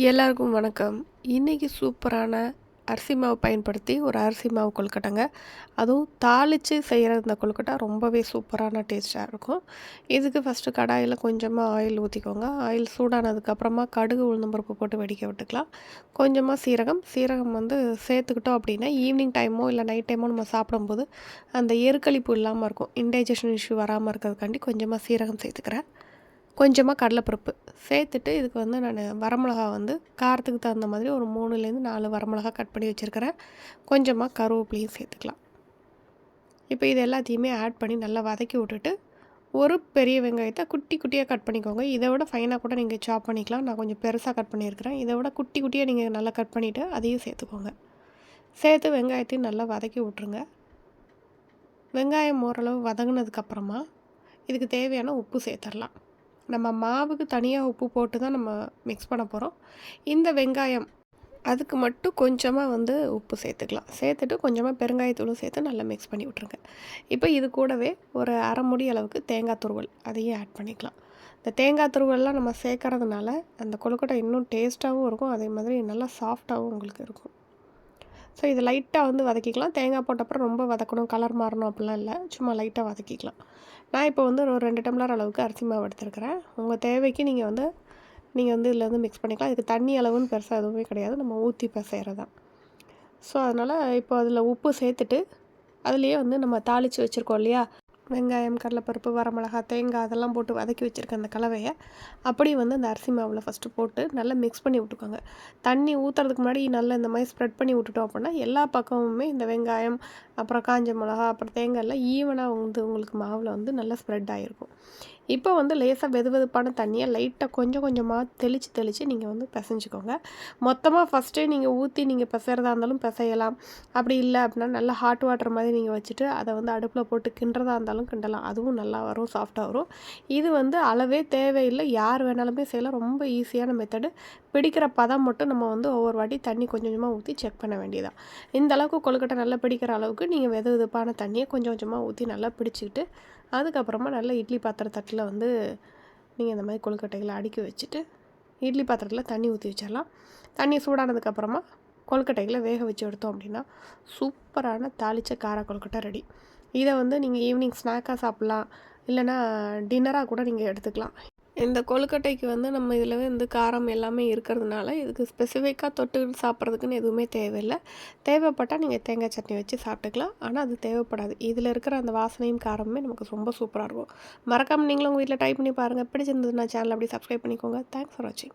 எல்லாருக்கும் வணக்கம். இன்றைக்கி சூப்பரான அரிசி மாவு பயன்படுத்தி ஒரு அரிசி மாவு கொழுக்கட்டைங்க. அதுவும் தாளித்து செய்கிற இந்த கொழுக்கட்டை ரொம்பவே சூப்பரான டேஸ்ட்டாக இருக்கும். இதுக்கு ஃபஸ்ட்டு கடாயில் கொஞ்சமாக ஆயில் ஊற்றிக்கோங்க ஆயில் சூடானதுக்கப்புறமா கடுகு உளுந்தம்பருப்பு போட்டு வெடிக்க விட்டுக்கலாம். கொஞ்சமாக சீரகம். சீரகம் வந்து சேர்த்துக்கிட்டோம் அப்படின்னா ஈவினிங் டைமோ இல்லை நைட் டைமோ நம்ம சாப்பிடும்போது அந்த எருக்களிப்பு இல்லாமல் இருக்கும். இன்டைஜஷன் இஷ்யூ வராமல் இருக்கிறதுக்காண்டி கொஞ்சமாக சீரகம் சேர்த்துக்கிறேன். கொஞ்சமாக கடலைப்பருப்பு சேர்த்துட்டு இதுக்கு வந்து நான் வரமிளகா வந்து காரத்துக்கு தகுந்த மாதிரி ஒரு மூணுலேருந்து நாலு வரமிளகா கட் பண்ணி வச்சுருக்கிறேன். கொஞ்சமாக கருவேப்பிலையும் சேர்த்துக்கலாம். இப்போ இது எல்லாத்தையுமே ஆட் பண்ணி நல்லா வதக்கி விட்டுட்டு ஒரு பெரிய வெங்காயத்தை குட்டி குட்டியாக கட் பண்ணிக்கோங்க. இதை விட ஃபைனாக கூட நீங்கள் சாப் பண்ணிக்கலாம். நான் கொஞ்சம் பெருசாக கட் பண்ணியிருக்கிறேன். இதை விட குட்டி குட்டியாக நீங்கள் நல்லா கட் பண்ணிவிட்டு அதையும் சேர்த்துக்கோங்க. சேர்த்து வெங்காயத்தையும் நல்லா வதக்கி விட்ருங்க வெங்காயம் ஓரளவு வதங்கினதுக்கப்புறமா இதுக்கு தேவையான உப்பு சேர்த்துடலாம். நம்ம மாவுக்கு தனியாக உப்பு போட்டு தான் நம்ம மிக்ஸ் பண்ண போகிறோம் இந்த வெங்காயம் அதுக்கு மட்டும் கொஞ்சமாக வந்து உப்பு சேர்த்துக்கலாம். சேர்த்துட்டு கொஞ்சமாக பெருங்காயத்தூளும் சேர்த்து நல்லா மிக்ஸ் பண்ணி விட்ருங்க இப்போ இது கூடவே ஒரு அரை முடி அளவுக்கு தேங்காய் துருவல் அதையும் ஆட் பண்ணிக்கலாம். இந்த தேங்காய் துருவல்லாம் நம்ம சேர்க்கறதுனால அந்த கொழுக்கட்டை இன்னும் டேஸ்ட்டாகவும் இருக்கும். அதே மாதிரி நல்லா சாஃப்டாகவும் உங்களுக்கு இருக்கும். ஸோ இது லைட்டாக வந்து வதக்கிக்கலாம். தேங்காய் போட்டப்புறம் ரொம்ப வதக்கணும். கலர் மாறணும் அப்படிலாம் இல்லை. சும்மா லைட்டாக வதக்கிக்கலாம். நான் இப்போ வந்து ஒரு ரெண்டு டம்ளர் அளவுக்கு அரிசி மாவு எடுத்துருக்கிறேன். உங்கள் தேவைக்கு நீங்கள் வந்து நீங்கள் வந்து இதில் வந்து மிக்ஸ் பண்ணிக்கலாம். இதுக்கு தண்ணி அளவுன்னு பெருசாக எதுவுமே கிடையாது. நம்ம ஊற்றி பிசைகிறது தான் ஸோ அதனால் இப்போ அதில் உப்பு சேர்த்துட்டு அதுலேயே வந்து நம்ம தாளித்து வச்சுருக்கோம் இல்லையா? வெங்காயம் கடலைப்பருப்பு வரமிளகா தேங்காய் அதெல்லாம் போட்டு வதக்கி வச்சுருக்க அந்த கலவையை அப்படியே வந்து அந்த அரிசி மாவில் ஃபஸ்ட்டு போட்டு நல்லா மிக்ஸ் பண்ணி விட்டுக்கோங்க. தண்ணி ஊற்றுறதுக்கு முன்னாடி நல்லா இந்த மாதிரி ஸ்ப்ரெட் பண்ணி விட்டுட்டோம் அப்படின்னா எல்லா பக்கமுமே இந்த வெங்காயம் அப்புறம் காஞ்ச மிளகா அப்புறம் தேங்காய் எல்லாம் ஈவனாக வந்து உங்களுக்கு மாவில் வந்து நல்லா ஸ்ப்ரெட் ஆகிருக்கும் இப்போ வந்து லேசாக வெது வெதுப்பான தண்ணியை லைட்டாக கொஞ்சம் கொஞ்சமாக தெளித்து தெளித்து நீங்கள் வந்து பிசைஞ்சிக்கோங்க. மொத்தமாக ஃபஸ்ட்டே நீங்கள் ஊற்றி நீங்கள் பிசைறதா இருந்தாலும் பிசையலாம். அப்படி இல்லை அப்படின்னா நல்லா ஹாட் வாட்டர் மாதிரி நீங்கள் வச்சுட்டு அதை வந்து அடுப்பில் போட்டு கிண்டுறதா இருந்தாலும் கிண்டலாம். அதுவும் நல்லா வரும் சாஃப்டாக வரும். இது வந்து அளவே தேவையில்லை. யார் வேணாலுமே செய்யலாம். ரொம்ப ஈஸியான மெத்தடு பிடிக்கிற பதம் மட்டும் நம்ம வந்து ஒவ்வொரு வாட்டி தண்ணி கொஞ்சம் கொஞ்சமாக ஊற்றி செக் பண்ண வேண்டியதான் இந்த அளவுக்கு கொழுக்கட்டை நல்லா பிடிக்கிற அளவுக்கு நீங்கள் வெது வெதுப்பான தண்ணியை கொஞ்சம் கொஞ்சமாக ஊற்றி நல்லா பிடிச்சிக்கிட்டு அதுக்கப்புறமா நல்லா இட்லி பாத்திர தட்டில் வந்து நீங்கள் இந்த மாதிரி கொழுக்கட்டைகளை அடுக்கி வச்சுட்டு இட்லி பாத்திரத்தில் தண்ணி ஊற்றி வச்சிடலாம். தண்ணி சூடானதுக்கப்புறமா கொழுக்கட்டைகளை வேக வச்சு எடுத்தோம் அப்படின்னா சூப்பரான தாளித்த கார கொழுக்கட்டை ரெடி. இதை வந்து நீங்கள் ஈவினிங் ஸ்நாக்காக சாப்பிட்லாம். இல்லைனா டின்னராக கூட நீங்கள் எடுத்துக்கலாம். இந்த கொழுக்கட்டைக்கு வந்து நம்ம இதில் வந்து காரம் எல்லாமே இருக்கிறதுனால இதுக்கு ஸ்பெசிஃபிக்காக தொட்டு சாப்பிட்றதுக்குன்னு எதுவுமே தேவையில்லை. தேவைப்பட்டால் நீங்கள் தேங்காய் சட்னி வச்சு சாப்பிட்டுக்கலாம். ஆனால் அது தேவைப்படாது. இதில் இருக்கிற அந்த வாசனையும் காரமுமே நமக்கு ரொம்ப சூப்பராக இருக்கும். மறக்காமல் நீங்களும் உங்கள் வீட்டில் ட்ரை பண்ணி பாருங்கள் பிடிச்சிருந்ததுன்னா சேனல் அப்படி சப்ஸ்கிரைப் பண்ணிக்கோங்க. தேங்க்ஸ் ஃபார் வாட்சிங்